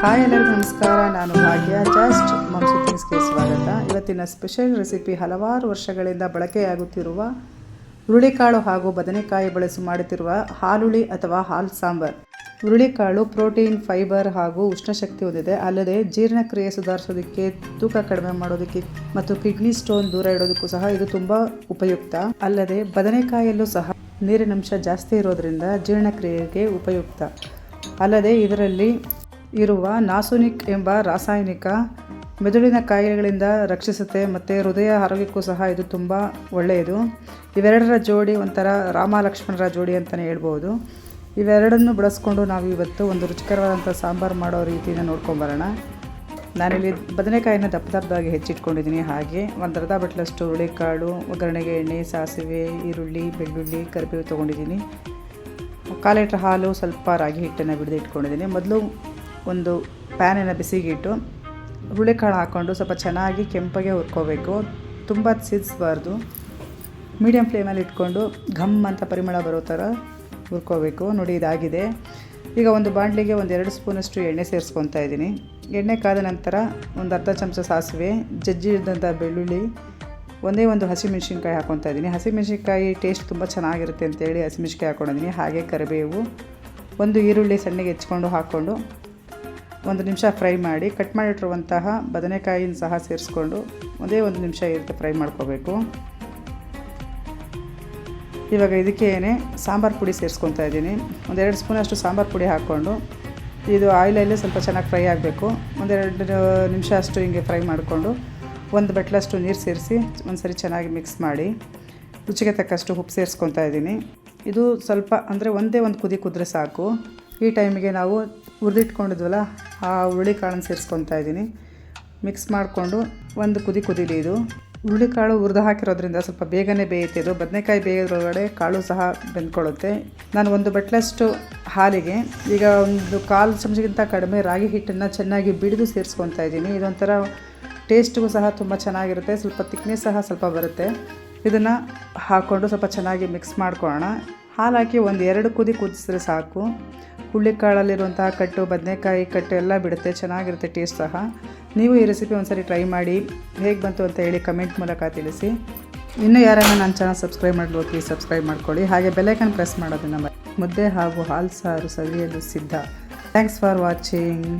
Hi ಎಲ್ಲರಿಗೂ ನಮಸ್ಕಾರ. ನಾನು ಭಾಗ್ಯ. ಜಸ್ಟ್ ಮಂಸು ಥಿಂಗ್ಸ್ಗೆ ಸ್ವಾಗತ. ಇವತ್ತಿನ ಸ್ಪೆಷಲ್ ರೆಸಿಪಿ ಹಲವಾರು ವರ್ಷಗಳಿಂದ ಬಳಕೆಯಾಗುತ್ತಿರುವ ಹುರುಳಿಕಾಳು ಹಾಗೂ ಬದನೆಕಾಯಿ ಬಳಸಿ ಮಾಡುತ್ತಿರುವ ಹಾಲುಳಿ ಅಥವಾ ಹಾಲು ಸಾಂಬಾರ್. ಹುರುಳಿಕಾಳು ಪ್ರೋಟೀನ್, ಫೈಬರ್ ಹಾಗೂ ಉಷ್ಣಶಕ್ತಿ ಹೊಂದಿದೆ. ಅಲ್ಲದೆ ಜೀರ್ಣಕ್ರಿಯೆ ಸುಧಾರಿಸೋದಕ್ಕೆ ತೂಕ ಕಡಿಮೆ ಮಾಡೋದಕ್ಕೆ ಮತ್ತು ಕಿಡ್ನಿ ಸ್ಟೋನ್ ದೂರ ಇಡೋದಕ್ಕೂ ಸಹ ಇದು ತುಂಬ ಉಪಯುಕ್ತ. ಅಲ್ಲದೆ ಬದನೆಕಾಯಲ್ಲೂ ಸಹ ನೀರಿನಂಶ ಜಾಸ್ತಿ ಇರೋದ್ರಿಂದ ಜೀರ್ಣಕ್ರಿಯೆಗೆ ಉಪಯುಕ್ತ. ಅಲ್ಲದೆ ಇದರಲ್ಲಿ ಇರುವ ನಾಸುನಿಕ್ ಎಂಬ ರಾಸಾಯನಿಕ ಮೆದುಳಿನ ಕಾಯಿಲೆಗಳಿಂದ ರಕ್ಷಿಸುತ್ತೆ ಮತ್ತು ಹೃದಯ ಆರೋಗ್ಯಕ್ಕೂ ಸಹ ಇದು ತುಂಬ ಒಳ್ಳೆಯದು. ಇವೆರಡರ ಜೋಡಿ ಒಂಥರ ರಾಮ ಲಕ್ಷ್ಮಣರ ಜೋಡಿ ಅಂತಲೇ ಹೇಳ್ಬೋದು. ಇವೆರಡನ್ನು ಬಳಸ್ಕೊಂಡು ನಾವು ಇವತ್ತು ಒಂದು ರುಚಿಕರವಾದಂಥ ಸಾಂಬಾರು ಮಾಡೋ ರೀತಿನ ನೋಡ್ಕೊಂಬರೋಣ. ನಾನಿಲ್ಲಿ ಬದನೆಕಾಯಿನ ದಪ್ಪ ದಪ್ಪದಾಗಿ ಹೆಚ್ಚಿಟ್ಕೊಂಡಿದ್ದೀನಿ. ಹಾಗೆ ಒಂದು ಅರ್ಧ ಬಟ್ಲಷ್ಟು ಹುರುಳಿಕಾಳು, ಒಗ್ಗರಣೆಗೆ ಎಣ್ಣೆ, ಸಾಸಿವೆ, ಈರುಳ್ಳಿ, ಬೆಳ್ಳುಳ್ಳಿ, ಕರಿಬೇವು ತೊಗೊಂಡಿದ್ದೀನಿ. ಕಾಲು ಹಾಲು ಸ್ವಲ್ಪ ರಾಗಿ ಹಿಟ್ಟನ್ನು ಬಿಡದೆ ಇಟ್ಕೊಂಡಿದ್ದೀನಿ. ಮೊದಲು ಒಂದು ಪ್ಯಾನನ್ನು ಬಿಸಿಗಿಟ್ಟು, ಹುರುಳಿಕಾಳು ಹಾಕ್ಕೊಂಡು ಸ್ವಲ್ಪ ಚೆನ್ನಾಗಿ ಕೆಂಪಗೆ ಹುರ್ಕೋಬೇಕು. ತುಂಬ ಸಿದ್ಸ್ಬಾರ್ದು ಮೀಡಿಯಮ್ ಫ್ಲೇಮಲ್ಲಿ ಇಟ್ಕೊಂಡು ಘಮ್ ಅಂತ ಪರಿಮಳ ಬರೋ ಥರ ಹುರ್ಕೋಬೇಕು. ನೋಡಿ, ಇದಾಗಿದೆ. ಈಗ ಒಂದು ಬಾಣಲಿಗೆ ಒಂದು ಎರಡು ಸ್ಪೂನಷ್ಟು ಎಣ್ಣೆ ಸೇರಿಸ್ಕೊತಾ ಇದ್ದೀನಿ. ಎಣ್ಣೆ ಕಾದ ನಂತರ ಒಂದು ಅರ್ಧ ಚಮಚ ಸಾಸಿವೆ ಜಜ್ಜಿದಂಥ ಬೆಳ್ಳುಳ್ಳಿ, ಒಂದೇ ಒಂದು ಹಸಿಮೆಣ್ಸಿನ್ಕಾಯಿ ಹಾಕ್ಕೊತಾ ಇದ್ದೀನಿ. ಹಸಿಮೆಣ್ಸಿನ್ಕಾಯಿ ಟೇಸ್ಟ್ ತುಂಬ ಚೆನ್ನಾಗಿರುತ್ತೆ ಅಂತೇಳಿ ಹಸಿಮೆಣ್ಸಿನ್ಕಾಯಿ ಹಾಕ್ಕೊಂಡಿದ್ದೀನಿ ಹಾಗೆ ಕರಿಬೇವು, ಒಂದು ಈರುಳ್ಳಿ ಸಣ್ಣಗೆ ಹೆಚ್ಕೊಂಡು ಹಾಕ್ಕೊಂಡು ಒಂದು ನಿಮಿಷ ಫ್ರೈ ಮಾಡಿ ಕಟ್ ಮಾಡಿಟ್ಟಿರುವಂತಹ ಬದನೆಕಾಯಿನ ಸಹ ಸೇರಿಸ್ಕೊಂಡು ಒಂದೇ ಒಂದು ನಿಮಿಷ ಇರುತ್ತೆ ಫ್ರೈ ಮಾಡ್ಕೋಬೇಕು. ಇವಾಗ ಇದಕ್ಕೇನೆ ಸಾಂಬಾರು ಪುಡಿ ಸೇರಿಸ್ಕೊತಾ ಇದ್ದೀನಿ. ಒಂದೆರಡು ಸ್ಪೂನಷ್ಟು ಸಾಂಬಾರು ಪುಡಿ ಹಾಕ್ಕೊಂಡು ಇದು ಆಯಿಲಲ್ಲೇ ಸ್ವಲ್ಪ ಚೆನ್ನಾಗಿ ಫ್ರೈ ಆಗಬೇಕು. ಒಂದೆರಡು ನಿಮಿಷ ಅಷ್ಟು ಹಿಂಗೆ ಫ್ರೈ ಮಾಡಿಕೊಂಡು ಒಂದು ಬಟ್ಲಷ್ಟು ನೀರು ಸೇರಿಸಿ ಒಂದು ಸರಿ ಚೆನ್ನಾಗಿ ಮಿಕ್ಸ್ ಮಾಡಿ ರುಚಿಗೆ ತಕ್ಕಷ್ಟು ಉಪ್ಪು ಸೇರಿಸ್ಕೊತಾ ಇದ್ದೀನಿ. ಇದು ಸ್ವಲ್ಪ ಅಂದರೆ ಒಂದೇ ಒಂದು ಕುದಿ ಕುದ್ರೆ ಸಾಕು. ಈ ಟೈಮಿಗೆ ನಾವು ಹುರಿದಿಟ್ಕೊಂಡಿದ್ವಲ್ಲ ಆ ಹುರುಳಿಕಾಳನ್ನು ಸೇರಿಸ್ಕೊತಾ ಇದ್ದೀನಿ. ಮಿಕ್ಸ್ ಮಾಡಿಕೊಂಡು ಒಂದು ಕುದಿ ಕುದೀಲಿ ಇದು. ಹುರುಳಿಕಾಳು ಹುರಿದು ಹಾಕಿರೋದ್ರಿಂದ ಸ್ವಲ್ಪ ಬೇಗನೆ ಬೇಯುತ್ತೆ ಇದು. ಬದನೆಕಾಯಿ ಬೇಯೋದ್ರೊಳಗಡೆ ಕಾಳು ಸಹ ಬೆಂದ್ಕೊಳ್ಳುತ್ತೆ. ನಾನು ಒಂದು ಬಟ್ಲಷ್ಟು ಹಾಲಿಗೆ ಈಗ ಒಂದು ಕಾಲು ಚಮಚಗಿಂತ ಕಡಿಮೆ ರಾಗಿ ಹಿಟ್ಟನ್ನು ಚೆನ್ನಾಗಿ ಬಿಡಿದು ಸೇರಿಸ್ಕೊತಾ ಇದ್ದೀನಿ. ಇದೊಂಥರ ಟೇಸ್ಟಿಗೂ ಸಹ ತುಂಬ ಚೆನ್ನಾಗಿರುತ್ತೆ. ಸ್ವಲ್ಪ ತಿಕ್ನೆಸ್ ಸಹ ಸ್ವಲ್ಪ ಬರುತ್ತೆ. ಇದನ್ನು ಹಾಕ್ಕೊಂಡು ಸ್ವಲ್ಪ ಚೆನ್ನಾಗಿ ಮಿಕ್ಸ್ ಮಾಡ್ಕೊಳ್ಳೋಣ. ಹಾಲು ಹಾಕಿ ಒಂದು ಎರಡು ಕುದಿ ಕುದಿಸಿದ್ರೆ ಸಾಕು. ಹುಳ್ಳಿಕಾಳಲ್ಲಿರುವಂತಹ ಕಟ್ಟು, ಬದನೆಕಾಯಿ ಕಟ್ಟು ಎಲ್ಲ ಬಿಡುತ್ತೆ. ಚೆನ್ನಾಗಿರುತ್ತೆ ಟೇಸ್ಟ್ ಸಹ. ನೀವು ಈ ರೆಸಿಪಿ ಒಂದ್ಸರಿ ಟ್ರೈ ಮಾಡಿ, ಹೇಗೆ ಬಂತು ಅಂತ ಹೇಳಿ ಕಮೆಂಟ್ ಮೂಲಕ ತಿಳಿಸಿ. ಇನ್ನೂ ಯಾರನ್ನ ನನ್ನ ಚಾನಲ್ ಸಬ್ಸ್ಕ್ರೈಬ್ ಮಾಡಲು ಪ್ಲೀಸ್ ಸಬ್ಸ್ಕ್ರೈಬ್ ಮಾಡ್ಕೊಳ್ಳಿ. ಹಾಗೆ ಬೆಲೆಕನ್ ಪ್ರೆಸ್ ಮಾಡೋದು ನಮ್ಮ ಮುದ್ದೆ ಹಾಗೂ ಹಾಲು ಸಾರು ಸವಿಯಲು ಸಿದ್ಧ. Thanks for watching